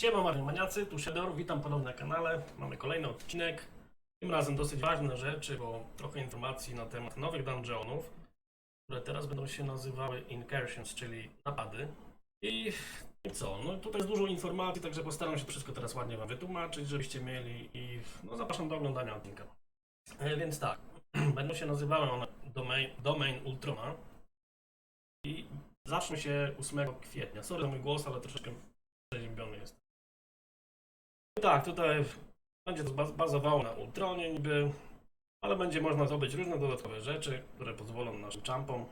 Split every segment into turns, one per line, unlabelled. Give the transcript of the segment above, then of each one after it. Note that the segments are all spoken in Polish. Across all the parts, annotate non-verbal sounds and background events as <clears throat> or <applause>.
Siema Marny Maniacy, tu Shadow, witam ponownie na kanale. Mamy kolejny odcinek. Tym razem dosyć ważne rzeczy, bo trochę informacji na temat nowych dungeonów, które teraz będą się nazywały incursions, czyli napady. I, co? No tutaj jest dużo informacji, także postaram się wszystko teraz ładnie wam wytłumaczyć, żebyście mieli i no zapraszam do oglądania odcinka. E, więc tak, <clears throat> będą się nazywały one Domain, domain Ultrona i zacznie się 8 kwietnia. Sorry za mój głos, ale troszeczkę przeziębiony jest. Tak, tutaj będzie to baz- bazowało na Ultronie niby, ale będzie można zdobyć różne dodatkowe rzeczy, które pozwolą naszym champom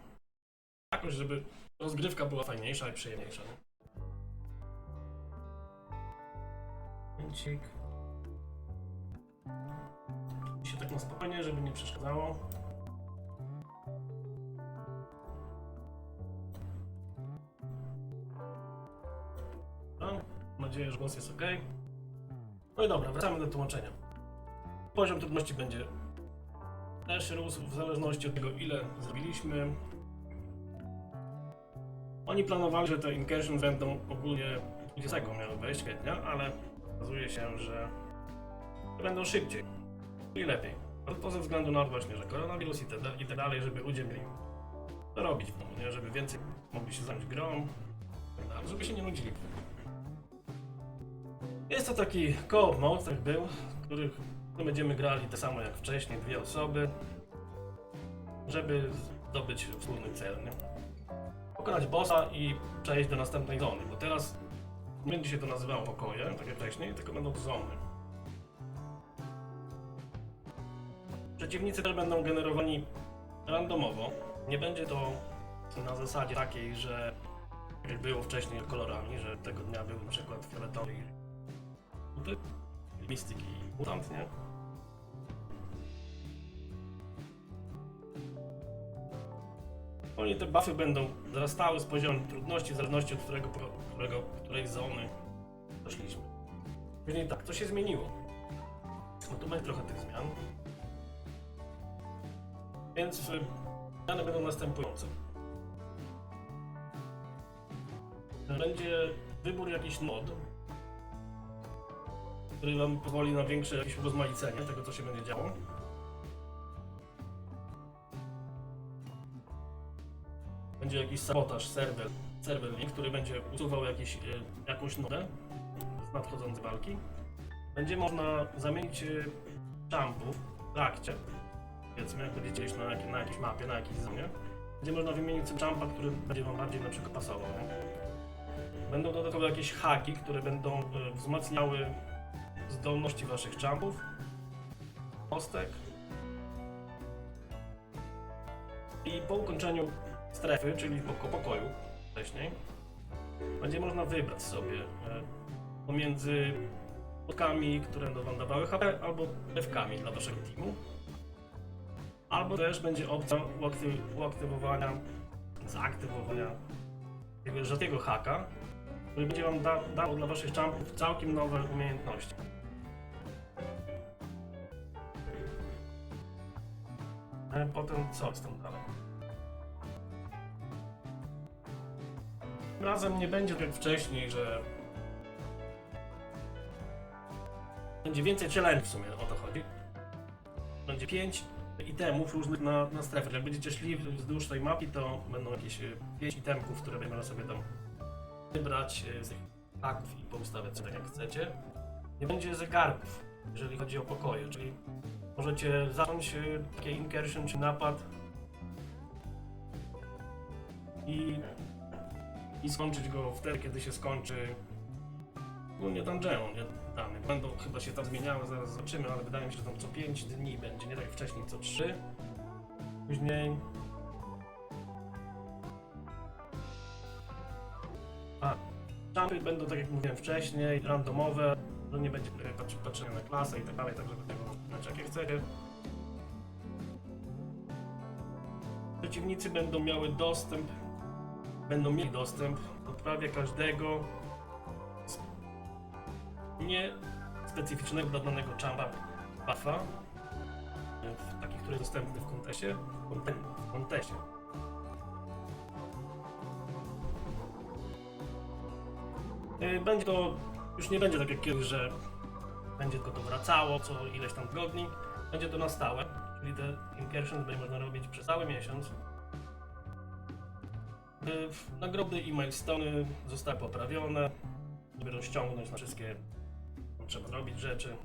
jakoś, żeby rozgrywka była fajniejsza i przyjemniejsza. nie? Momencik. Się tak na spokojnie, żeby nie przeszkadzało. No, mam nadzieję, że głos jest ok. No i dobra, wracamy do tłumaczenia. Poziom trudności będzie też rósł w zależności od tego, ile zrobiliśmy. Oni planowali, że te incursions będą ogólnie 20 miały wejść kwietnia, ale okazuje się, że będą szybciej i lepiej. To ze względu na właśnie, że koronawirus i, te, i tak dalej, żeby ludzie mieli to robić w nie? żeby więcej mogli się zająć grą, tak dalej, żeby się nie nudzili. Jest to taki co-op mode, tak był, w których będziemy grali te samo jak wcześniej, dwie osoby, żeby zdobyć wspólny cel, nie? Pokonać bossa i przejść do następnej zony, bo teraz nie będzie się to nazywało pokoje, tak jak wcześniej, tylko będą to zony. Przeciwnicy też będą generowani randomowo. Nie będzie to na zasadzie takiej, że jak było wcześniej kolorami, że tego dnia był na przykład fioletowy i żółty, mistyk i mutant, nie? Oni te buffy będą wzrastały z poziomu trudności w zależności od którego, którego, której zony doszliśmy. Później tak, co się zmieniło? No tu będzie trochę tych zmian. Więc y, zmiany będą następujące. Będzie wybór jakiś mod, który wam pozwoli na większe jakieś urozmaicenie tego, co się będzie działo. Będzie jakiś sabotaż serwer, server link, który będzie usuwał jakiś, y, jakąś nodę z nadchodzącej walki. Będzie można zamienić y, jumpów w trakcie, powiedzmy, jak będziecie iść na, na jakiejś mapie, na jakiejś zonie. Będzie można wymienić jumpa, który będzie wam bardziej na przykład pasował. Nie? Będą dodatkowo jakieś haki, które będą y, wzmacniały zdolności waszych jumpów, kostek. I po ukończeniu strefy, czyli poko- pokoju wcześniej, będzie można wybrać sobie e, pomiędzy spotkami, które będą wam dawały HP, albo dewkami dla waszego teamu. Albo też będzie opcja uaktyw- uaktywowania, zaaktywowania tego rzadkiego haka, który będzie wam da, dał dla waszych jumpów całkiem nowe umiejętności. E, Potem co jest tam dalej? Tym Razem nie będzie tak jak wcześniej, że będzie więcej challenge w sumie, o to chodzi. Będzie 5 itemów różnych na, na strefę. Jak będziecie szli wzdłuż tej mapy, to będą jakieś 5 itemków, które będziemy sobie tam wybrać e, z tych haków i poustawiać tak jak chcecie. Nie będzie zegarków, jeżeli chodzi o pokoje, czyli możecie zacząć e, takie incursion czy napad i, i skończyć go wtedy, kiedy się skończy no nie dungeon, nie dany. Będą chyba się tam zmieniały, zaraz zobaczymy, ale wydaje mi się, że tam co 5 dni będzie, nie tak wcześniej, co 3. Później A, jumpy będą, tak jak mówiłem wcześniej, randomowe, że nie będzie patrzenia na klasę i tak dalej, tak żeby tego wybrać jakie chcecie. Przeciwnicy będą miały dostęp, będą mieli dostęp do prawie każdego nie specyficznego dla danego jumpa buffa, taki, który jest dostępny w konteście, w konteście. Y, Będzie to już nie będzie tak jak kiedyś, że będzie tylko to wracało co ileś tam tygodni. Będzie to na stałe, czyli te incursions będzie można robić przez cały miesiąc. Nagrody i milestony zostały poprawione. Będą ściągnąć na wszystkie trzeba robić rzeczy.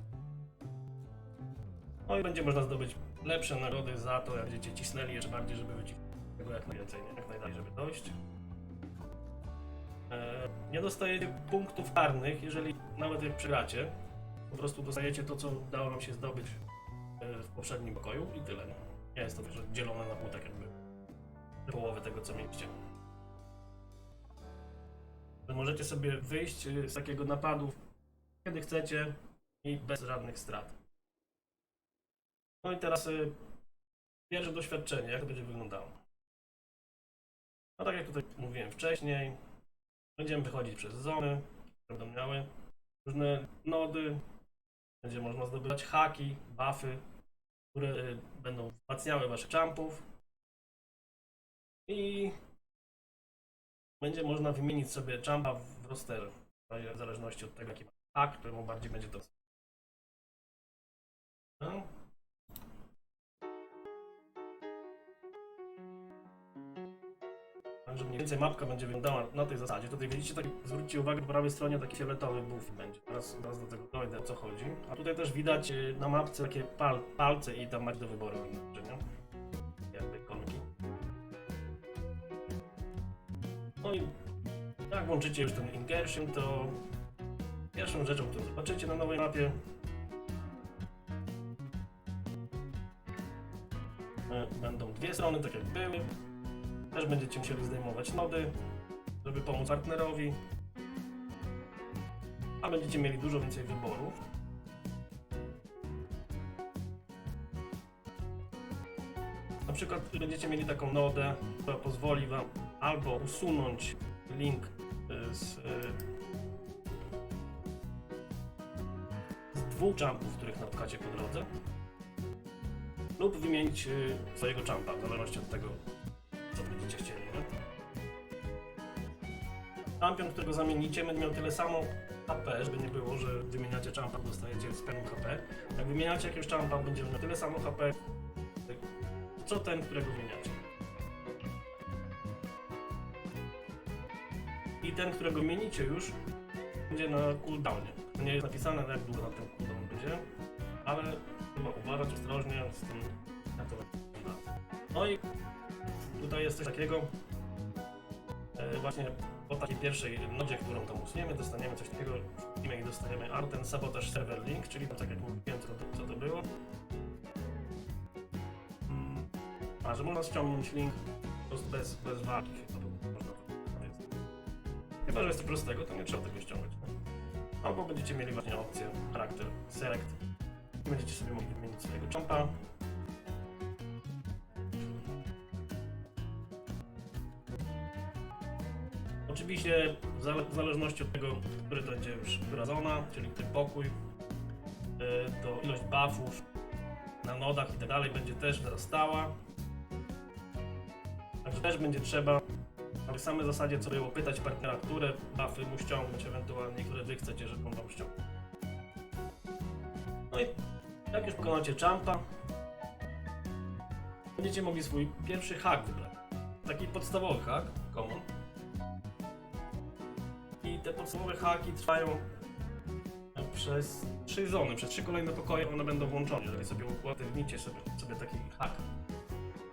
No i będzie można zdobyć lepsze nagrody za to, jak będziecie cisnęli jeszcze bardziej, żeby wycisnąć tego jak najwięcej, jak najdalej, żeby dojść. E, Nie dostajecie punktów karnych, jeżeli nawet jak przegracie. Po prostu dostajecie to, co udało wam się zdobyć e, w poprzednim pokoju i tyle. Nie, nie jest to że dzielone na pół, tak jakby połowę tego, co mieliście. Możecie sobie wyjść e, z takiego napadu kiedy chcecie i bez żadnych strat. No i teraz pierwsze doświadczenie, jak to będzie wyglądało. No tak jak tutaj mówiłem wcześniej, będziemy wychodzić przez zony, będą miały różne nody, będzie można zdobywać haki, buffy, które y, będą wzmacniały waszych jumpów i będzie można wymienić sobie jumpa w rosterze, w zależności od tego jaki ma hak, któremu bardziej będzie to no. Także mniej więcej mapka będzie wyglądała na tej zasadzie. Tutaj widzicie, tak, zwróćcie uwagę, po prawej stronie taki fioletowy buff będzie. Teraz, teraz do tego dojdę, co chodzi. A tutaj też widać y, na mapce takie pal, palce i tam macie do wyboru inne nie? Jakby ikonki. No i jak włączycie już ten Ingertion, to pierwszą rzeczą, którą zobaczycie na nowej mapie e, będą dwie strony, tak jak były. Też będziecie musieli zdejmować nody, żeby pomóc partnerowi. A będziecie mieli dużo więcej wyborów. Na przykład będziecie mieli taką nodę, która pozwoli Wam albo usunąć link y, z, y, z dwóch jumpów, których napotkacie po drodze, lub wymienić y, swojego jumpa, w zależności od tego, będziecie chcieli. Nie? Champion, którego zamienicie, będzie miał tyle samo HP, żeby nie było, że wymieniacie jumpa, dostajecie z pełnym HP. Jak wymieniacie jakiegoś jumpa, będzie miał tyle samo HP, co ten, którego wymieniacie. I ten, którego mienicie już, będzie na cooldownie. To nie jest napisane, jak długo na ten cooldown będzie, ale trzeba uważać ostrożnie z tym, tutaj jest coś takiego, e, właśnie po takiej pierwszej nodzie, którą tam usuniemy, dostaniemy coś takiego, i dostajemy Arten Sabotage Server Link, czyli to tak jak mówiłem, co to, co to było. Mm, A, że można ściągnąć link po prostu bez, bez walki, to można to. Chyba, że jest to prostego, to nie trzeba tego ściągać. Albo będziecie mieli właśnie opcję charakter select i będziecie sobie mogli wymienić swojego jumpa. W zale- w zależności od tego, który to będzie już wyradzona, czyli ten pokój, y, to ilość buffów na nodach i tak dalej będzie też wzrastała. Także też będzie trzeba na tej samej zasadzie co było pytać partnera, które buffy mu ściągnąć, ewentualnie które wy chcecie, żeby on wam ściągnął. No i jak już pokonacie jumpa, będziecie mogli swój pierwszy hack wybrać. Taki podstawowy hack, te podstawowe haki trwają przez trzy zony, przez trzy kolejne pokoje one będą włączone. Jeżeli sobie uaktywnicie sobie, sobie taki hak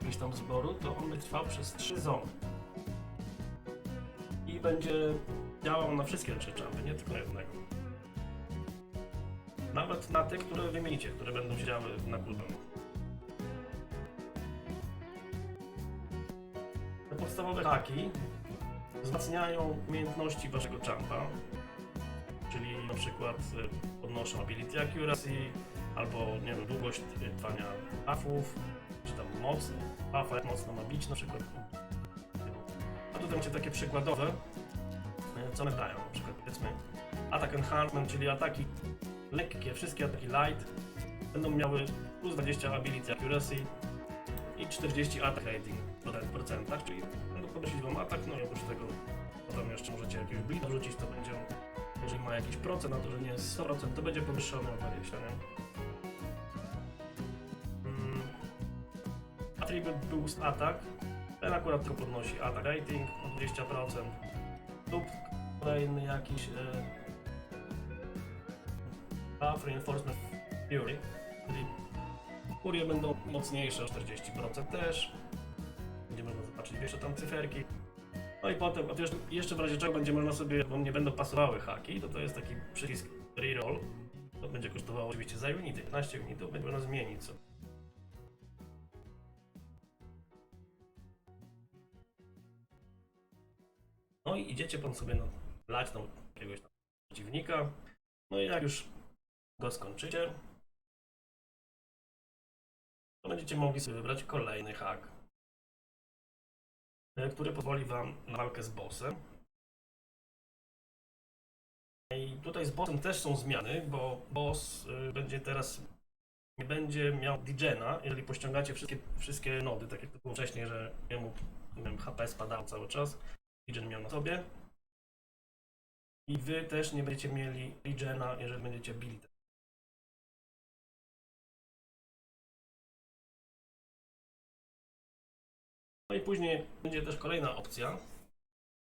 jakiś tam zboru, to on będzie trwał przez trzy zony. I będzie działał na wszystkie trzy jumpy, nie tylko jednego. Nawet na te, które wymienicie, które będą się działy na cooldownie. Te podstawowe haki wzmacniają umiejętności waszego jumpa, czyli na przykład y, podnoszą ability accuracy, albo nie wiem, długość y, trwania buffów, czy tam moc buffa, jak mocno ma bić na przykład. A tutaj macie takie przykładowe, y, co one dają, na przykład powiedzmy attack enhancement, czyli ataki lekkie, wszystkie ataki light będą miały plus 20 ability accuracy 40 attack rating w procentach, czyli będą podnosić wam atak, no i oprócz tego potem jeszcze możecie jakiegoś blita wrzucić, to będzie jeżeli ma jakiś procent na to, że nie jest 100%, to będzie podwyższony o 20, nie? Mm. Attribute Boost Attack. Ten akurat tylko podnosi attack rating o 20%. Lub kolejny jakiś e, Buff Reinforcement Fury, czyli furie będą mocniejsze o 40% też. Będzie można zobaczyć jeszcze tam cyferki. No i potem, a jeszcze w razie czego będzie można sobie, bo nie będą pasowały haki, to to jest taki przycisk reroll. To będzie kosztowało oczywiście za unity, 15 unitów, będzie można zmienić sobie. No i idziecie pan sobie na lać tam jakiegoś tam przeciwnika. No i jak już go skończycie, będziecie mogli sobie wybrać kolejny hak, e, który pozwoli wam na walkę z bossem. I tutaj z bossem też są zmiany, bo boss y, będzie teraz nie będzie miał Digena, jeżeli pościągacie wszystkie, wszystkie nody, tak jak to było wcześniej, że jemu wiem, HP spadało cały czas, Digen miał na sobie. I wy też nie będziecie mieli Digena, jeżeli będziecie bili. No i później będzie też kolejna opcja.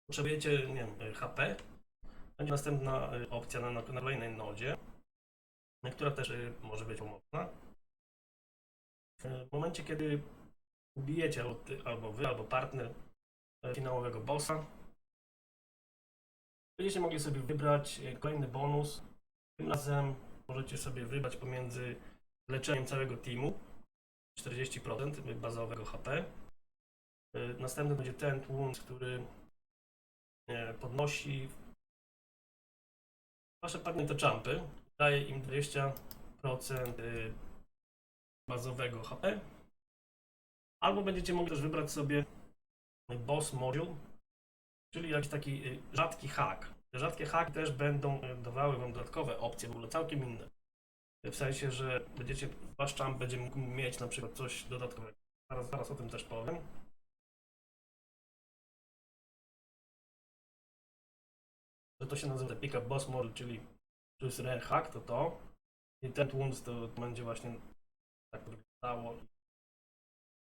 Potrzebujecie, nie wiem, HP. Będzie następna y, opcja na, na kolejnej nodzie, y, która też może być pomocna. W momencie, kiedy ubijecie albo, wy, albo partner finałowego bossa, będziecie mogli sobie wybrać kolejny bonus. Tym razem możecie sobie wybrać pomiędzy leczeniem całego teamu 40% bazowego HP. Y, Następny będzie ten wound, który y, podnosi wasze padnięte jumpy. Daje im 20% y, bazowego HP. Albo będziecie mogli też wybrać sobie boss module, czyli jakiś taki y, rzadki hack. Rzadkie haki też będą y, dawały wam dodatkowe opcje, w ogóle całkiem inne. W sensie, że będziecie, wasz jump będzie mógł mieć na przykład coś dodatkowego. Zaraz, zaraz o tym też powiem. Że to się nazywa Pick Up Boss Model, czyli to jest Rare Hack, to to. I ten Wounds to będzie właśnie tak wyglądało.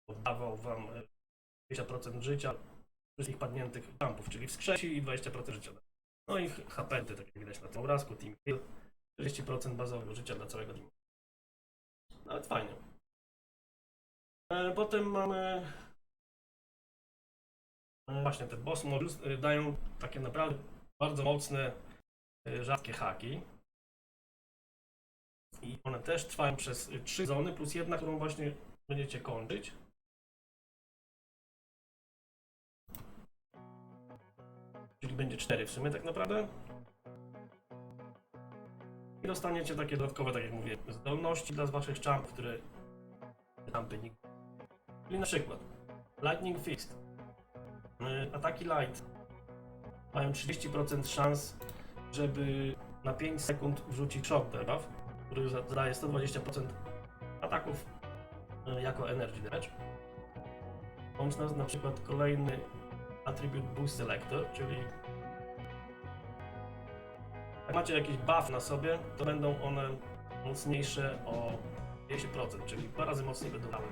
Oddawał wam e, 20% życia wszystkich padniętych jumpów, czyli wskrzesi i 20% życia. No i HP, tak jak widać na tym obrazku, Team Kill, 40% bazowego życia dla całego teamu. Nawet fajnie. E, Potem mamy e, właśnie te boss modules e, dają takie naprawdę bardzo mocne, y, rzadkie haki. I one też trwają przez y, trzy zony, plus jedna, którą właśnie będziecie kończyć. Czyli będzie cztery w sumie tak naprawdę. I dostaniecie takie dodatkowe, tak jak mówię, zdolności dla waszych jumpów, które jumpy nigdy. Czyli na przykład Lightning Fist. Y, Ataki light mają 30% szans, żeby na 5 sekund wrzucić shock debuff, który zadaje 120% ataków e, jako energy damage. Bądź na, na przykład kolejny attribute boost selector, czyli jak macie jakiś buff na sobie, to będą one mocniejsze o 10%, czyli dwa razy mocniej będą dały.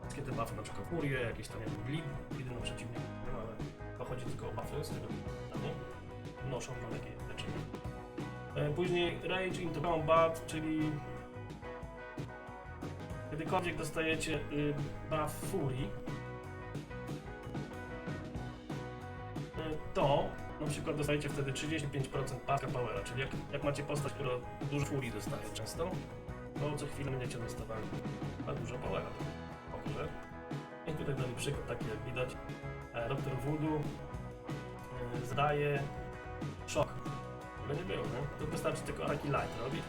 Wszystkie te buffy, na przykład furie, jakieś tam jakby bleed, bleedy na przeciwnika, nie ma, ale to chodzi tylko o buffy z tego pytanie. Noszą wam jakieś leczenie. E, Później Rage into Combat, czyli kiedykolwiek dostajecie y, buff e, to na przykład dostajecie wtedy 35% paska powera, czyli jak, jak macie postać, która dużo Fury dostaje często, to co chwilę będziecie dostawali a dużo powera. Kurde. I tutaj dali przykład taki jak widać. E, Dr. Voodoo e, zdaje szok. Nie było, nie? To wystarczy tylko ataki light robić.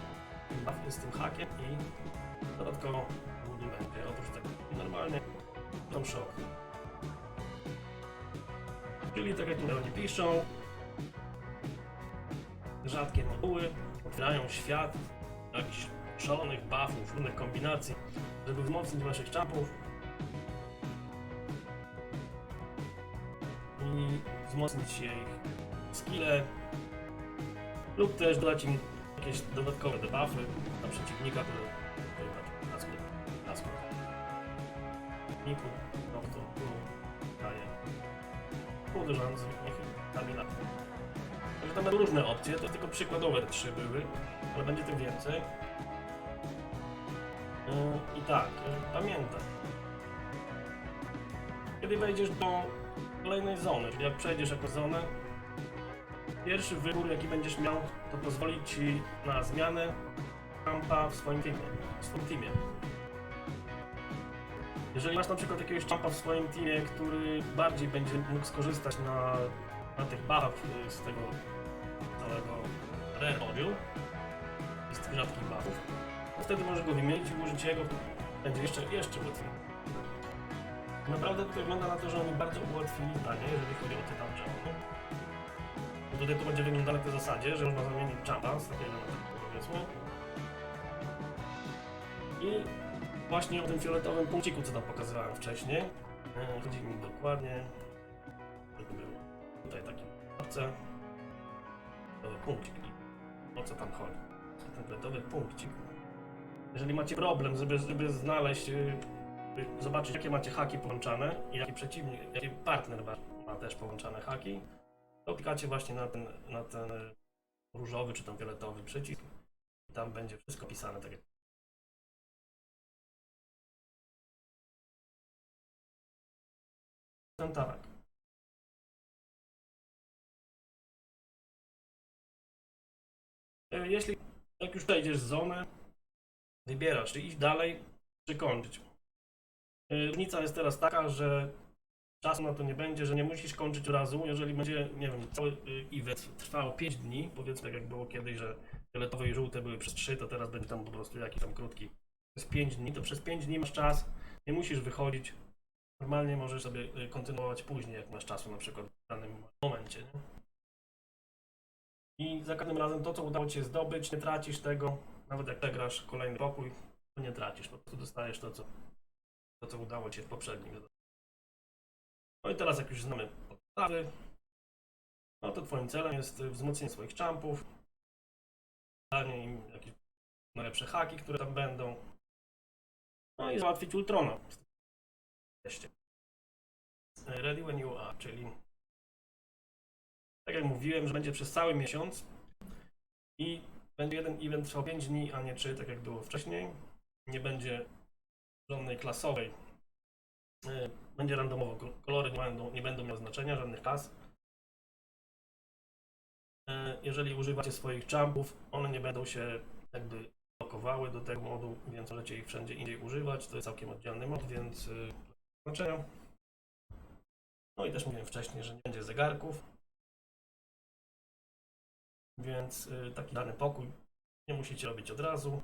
Z tym hakiem i dodatkowo Voodoo będzie. Oprócz tego normalnie tą szok. Czyli tak jak oni piszą, rzadkie moduły otwierają świat jakichś szalonych buffów, różnych kombinacji, żeby wzmocnić waszych czapów wzmocnić ich skille, lub też dodać im jakieś dodatkowe debuffy na przeciwnika, który na kasku, kasku, niku, doktor, tu daje uderzający niech Kamila. Także tam będą różne opcje, to tylko przykładowe trzy były, ale będzie tych więcej. Yy, I tak, yy, pamiętaj. Kiedy wejdziesz do kolejnej zony, jak przejdziesz jakąś zonę, pierwszy wybór jaki będziesz miał, to pozwoli ci na zmianę kampa w swoim teamie. W swoim teamie. Jeżeli masz na przykład jakiegoś champa w swoim teamie, który bardziej będzie mógł skorzystać na, na tych buffów y, z tego całego rare z tych rzadkich buffów, to wtedy możesz go wymienić i użyć jego, będzie jeszcze, jeszcze łatwiej. Naprawdę to wygląda na to, że oni bardzo ułatwili zdanie, jeżeli chodzi o dungeony. Bo Tutaj to będzie wyglądało na tej zasadzie, że można zamienić champa z takiego powiedzmy. I właśnie o tym fioletowym punkciku, co tam pokazywałem wcześniej. E, Chodzi mi dokładnie. Tutaj taki. Fioletowy punkcik. O co tam chodzi? Ten fioletowy punkcik. Jeżeli macie problem, żeby, żeby znaleźć, y, zobaczyć jakie macie haki połączone i jaki przeciwnik, jaki partner ma też połączone haki, to klikacie właśnie na ten, na ten różowy czy tam fioletowy przycisk. Tam będzie wszystko pisane tak jak Ten tak. E, Jeśli jak już przejdziesz zonę, wybierasz, czy iść dalej, czy kończyć. E, Różnica jest teraz taka, że czasu na to nie będzie, że nie musisz kończyć od razu. Jeżeli będzie, nie wiem, cały y, event trwał 5 dni, powiedzmy tak jak było kiedyś, że fioletowe i żółte były przez 3, to teraz będzie tam po prostu jakiś tam krótki. Przez 5 dni, to przez 5 dni masz czas, nie musisz wychodzić. Normalnie możesz sobie y, kontynuować później, jak masz czasu na przykład w danym momencie. Nie? I za każdym razem to, co udało Ci się zdobyć, nie tracisz tego. Nawet jak przegrasz kolejny pokój, to nie tracisz. Po prostu dostajesz to, co, to, co udało Ci w poprzednim. No i teraz, jak już znamy podstawy, no to Twoim celem jest wzmocnienie swoich champów, danie im jakieś najlepsze haki, które tam będą. No i załatwić Ultrona. Wreszcie. Ready when you are, czyli tak jak mówiłem, że będzie przez cały miesiąc i będzie jeden event trwał 5 dni, a nie 3, tak jak było wcześniej. Nie będzie żadnej klasowej. y, Będzie randomowo. Ko- Kolory nie będą, nie będą miały znaczenia, żadnych klas. Y, Jeżeli używacie swoich jumpów, one nie będą się jakby blokowały do tego modu, więc możecie ich wszędzie indziej używać. To jest całkiem oddzielny mod, więc y, znaczenia. No i też mówiłem wcześniej, że nie będzie zegarków. Więc taki dany pokój nie musicie robić od razu.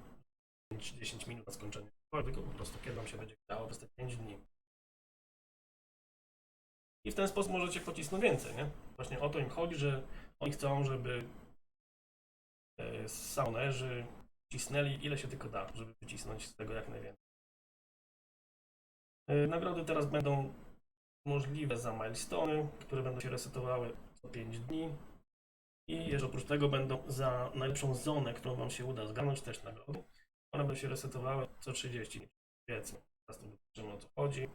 10 minut na skończenie tylko po prostu kiedy wam się będzie chciało przez te 5 dni. I w ten sposób możecie pocisnąć więcej, nie? Właśnie o to im chodzi, że oni chcą, żeby y, saunerzy cisnęli ile się tylko da, żeby wycisnąć z tego jak najwięcej. Y, Nagrody teraz będą możliwe za milestone, które będą się resetowały co 5 dni. I jeszcze oprócz tego będą za najlepszą zonę, którą Wam się uda zgarnąć, też nagrody. One będą się resetowały co 30 dni, powiedzmy. Teraz to zobaczymy o co chodzi.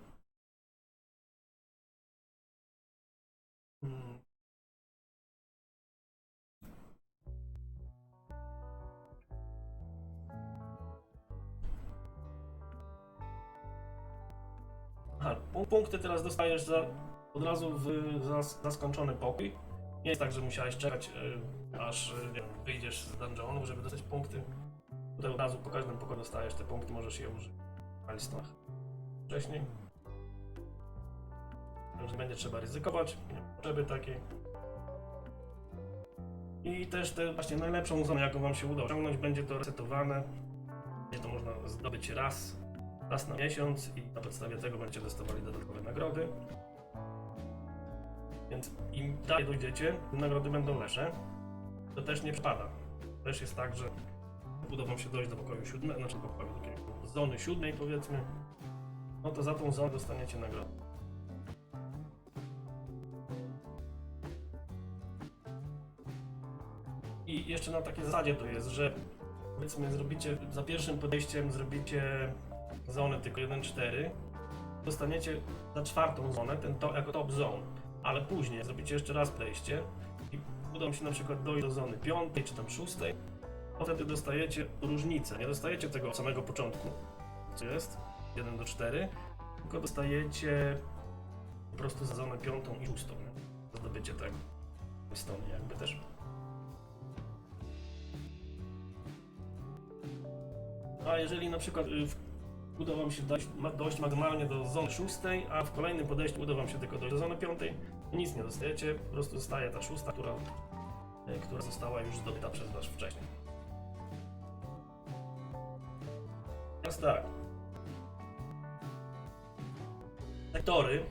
Hmm. Aha, pu- punkty teraz dostajesz za, od razu w, za, za skończony pokój. Nie jest tak, że musiałeś czekać, y, aż y, wyjdziesz z dungeonu, żeby dostać punkty. Od razu po każdym pokoju dostajesz te punkty, możesz je użyć na listach wcześniej. Nie będzie trzeba ryzykować, nie ma potrzeby takiej. I też te właśnie najlepszą zonę, jaką Wam się uda osiągnąć, będzie to resetowane. Będzie to można zdobyć raz, raz na miesiąc i na podstawie tego będziecie dostawali dodatkowe nagrody. Więc im dalej dojdziecie, nagrody będą lepsze. To też nie przypada. Też jest tak, że uda wam się dojść do pokoju siódmego, znaczy do pokoju takiej zony siódmej powiedzmy, no to za tą zonę dostaniecie nagrodę. I jeszcze na takiej zasadzie to jest, że powiedzmy zrobicie, za pierwszym podejściem zrobicie zonę tylko 1-4, dostaniecie za czwartą zonę ten to, jako top zone, ale później zrobicie jeszcze raz podejście i uda się na przykład dojść do zony piątej czy tam szóstej, wtedy dostajecie różnicę. Nie dostajecie tego od samego początku, co jest 1 do 4, tylko dostajecie po prostu za zonę piątą i szóstą. Zdobycie tego. Stąd jakby też. A jeżeli na przykład y, uda Wam się dojść, dojść maksymalnie do zony szóstej, a w kolejnym podejściu uda Wam się tylko dojść do zony piątej, nic nie dostajecie, po prostu zostaje ta szósta, która, y, która została już zdobyta przez Was wcześniej. Teraz tak. Sektory.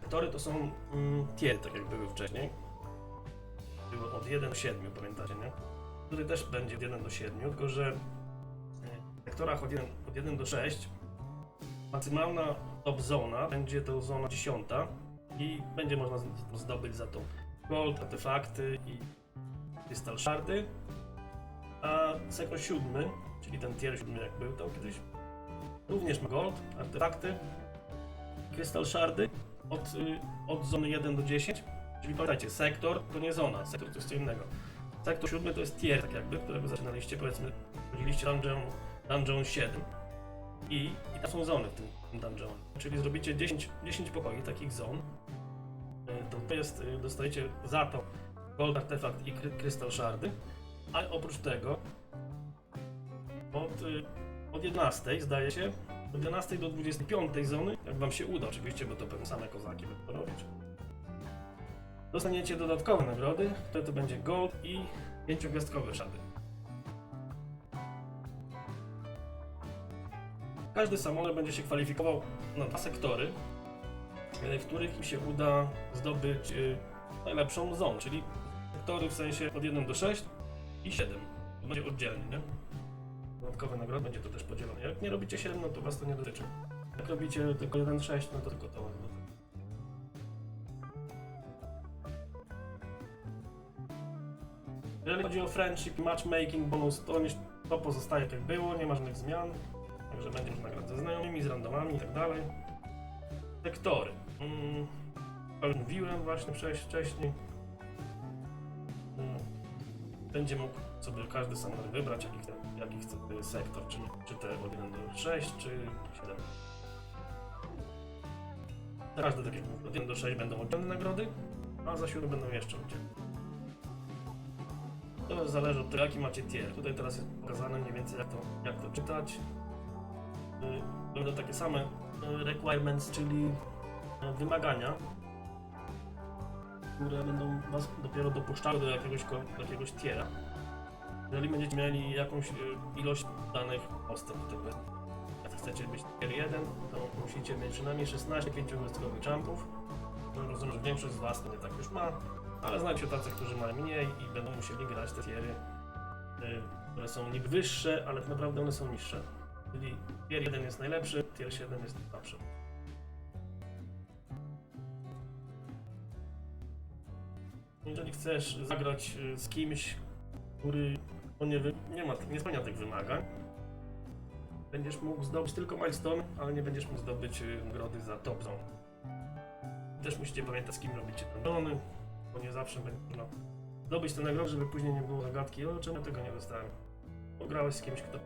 Sektory to są mm, tiery, tak jak były wcześniej. Były od 1 do 7, pamiętacie, nie? Tutaj też będzie od 1 do 7, tylko że w sektorach od 1, od 1 do 6 maksymalna top zona będzie to zona 10 i będzie można zdobyć za to gold, artefakty i krystal shardy. A sektor 7, czyli ten tier 7 jak był tam kiedyś, również ma gold, artefakty, krystal shardy od, y, od zony 1 do 10. Czyli pamiętajcie, sektor to nie zona, sektor to jest co innego. Sektor 7 to jest tier, tak jakby, którego zaczynaliście, powiedzmy, chodziliście dungeon, dungeon 7. I, I tam są zony w tym dungeon. Czyli zrobicie 10, 10 pokoi takich zon. Y, To, jest, y, dostajecie za to gold artefakt i kry, krystal shardy. A oprócz tego od, y, od 11 zdaje się, od 11 do 25 zony, jak wam się uda oczywiście, bo to pewnie same kozaki będą to robić. Dostaniecie dodatkowe nagrody, które to będzie gold i pięciogwiazdkowe szady. Każdy samolot będzie się kwalifikował na dwa sektory, e, w których im się uda zdobyć e, najlepszą zonę, czyli sektory w sensie od 1 do 6 i 7. To będzie oddzielnie, nie? Dodatkowe nagrody będzie to też podzielone. Jak nie robicie 7, no to was to nie dotyczy. Jak robicie tylko 1-6, no to tylko to. Jeżeli chodzi o friendship matchmaking bonus, to, to pozostaje tak było, nie ma żadnych zmian. Także będzie można grać ze znajomymi, z randomami i tak dalej. Sektory. Mm, to już mówiłem właśnie wcześ- wcześniej. Mm, będzie mógł sobie każdy samolot wybrać, jaki chce, jaki chce sektor, czy, czy te od 1 do 6, czy 7. Każdy, tak jak mówię, od 1 do 6 będą oddzielne nagrody, a za 7 będą jeszcze oddzielne. To zależy od tego, jaki macie tier. Tutaj teraz jest pokazane mniej więcej jak to, jak to czytać. Y, Będą takie same y, requirements, czyli y, wymagania, które będą was dopiero dopuszczały do jakiegoś, do jakiegoś tiera. Jeżeli będziecie mieli jakąś y, ilość danych postęp, typu jak chcecie być tier 1, to musicie mieć przynajmniej 16 pięciogwiazdkowych jumpów. No, rozumiem, że większość z was nie tak już ma, ale znajdziecie tacy, którzy mają mniej i będą musieli grać te tiery, y, które są niby wyższe, ale tak naprawdę one są niższe. Czyli tier 1 jest najlepszy, tier 7 jest słabszy. Jeżeli chcesz zagrać y, z kimś, który no nie, nie, ma, nie spełnia tych wymagań, będziesz mógł zdobyć tylko milestone, ale nie będziesz mógł zdobyć y, nagrody za top zone. Też musicie pamiętać, z kim robicie te zony, bo nie zawsze będzie można zdobyć te nagrody, żeby później nie było zagadki, o czemu ja tego nie dostałem. Bo grałeś z kimś, kto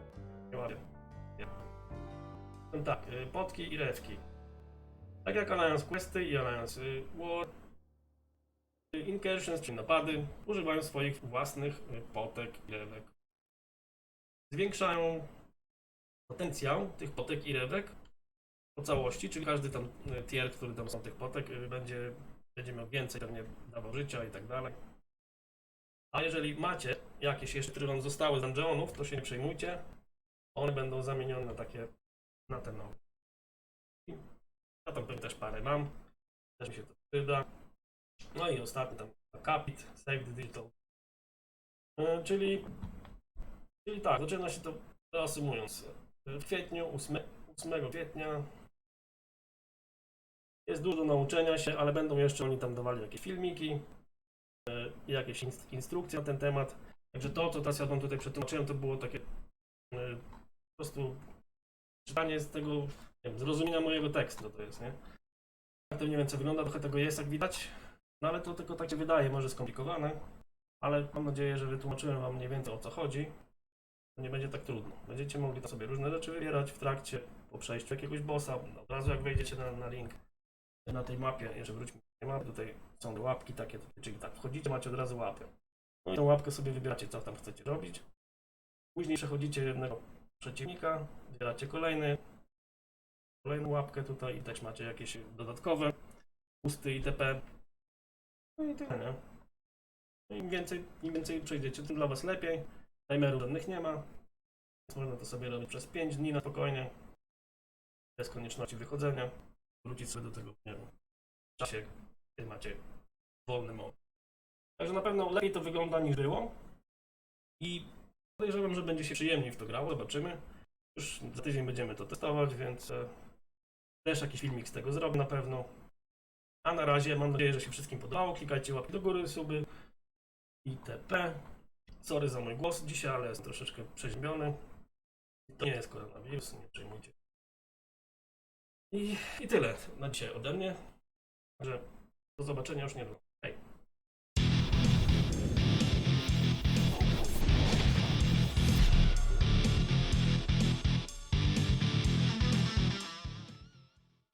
nie łapie. No tak, y, potki i rewki. Tak jak Alliance Questy i Alliance y, War, Incursions, czyli napady, używają swoich własnych potek i rewek. Zwiększają potencjał tych potek i rewek po całości, czyli każdy tam y, tier, który tam są tych potek, y, będzie, będzie miał więcej pewnie dawał życia i tak dalej. A jeżeli macie jakieś jeszcze, które wam zostały z dungeonów, to się nie przejmujcie. One będą zamienione na takie, na te nowe. Ja tam też parę mam. Też mi się to przyda. No i ostatni tam Capit, Save the Digital. E, czyli, czyli tak, zaczyna się to reasumując. W kwietniu, 8, 8 kwietnia jest dużo nauczenia się, ale będą jeszcze oni tam dawali jakieś filmiki, e, jakieś inst- instrukcje na ten temat. Także to, co teraz ja wam tutaj przetłumaczyłem, to było takie yy, po prostu czytanie z tego, nie wiem, zrozumienia mojego tekstu to jest, nie? Tak to mniej więcej wygląda, trochę tego jest, jak widać, no ale to tylko tak się wydaje, może skomplikowane, ale mam nadzieję, że wytłumaczyłem wam mniej więcej o co chodzi. Nie będzie tak trudno. Będziecie mogli sobie różne rzeczy wybierać w trakcie, po przejściu jakiegoś bossa, od razu jak wejdziecie na, na link na tej mapie, jeszcze wróćmy do mapy, tutaj są łapki takie, czyli tak, wchodzicie, macie od razu łapę. No i tą łapkę sobie wybieracie, co tam chcecie robić. Później przechodzicie jednego przeciwnika, wybieracie kolejny, kolejną łapkę tutaj i też macie jakieś dodatkowe, pusty itp. No i tyle, nie? No Im więcej, im więcej przejdziecie, tym dla was lepiej. Timerów żadnych nie ma, więc można to sobie robić przez 5 dni na spokojnie, bez konieczności wychodzenia, wrócić sobie do tego nie wiem, w czasie, kiedy macie wolny moment. Także na pewno lepiej to wygląda niż było i podejrzewam, że będzie się przyjemniej w to grało, zobaczymy. Już za tydzień będziemy to testować, więc e, też jakiś filmik z tego zrobię na pewno. A na razie mam nadzieję, że się wszystkim podobało. Klikajcie łapki do góry, suby itp. Sorry za mój głos dzisiaj, ale jestem troszeczkę przeziębiony. To nie jest koronawirus, nie przejmujcie. I, I tyle na dzisiaj ode mnie. Także do zobaczenia już niedługo.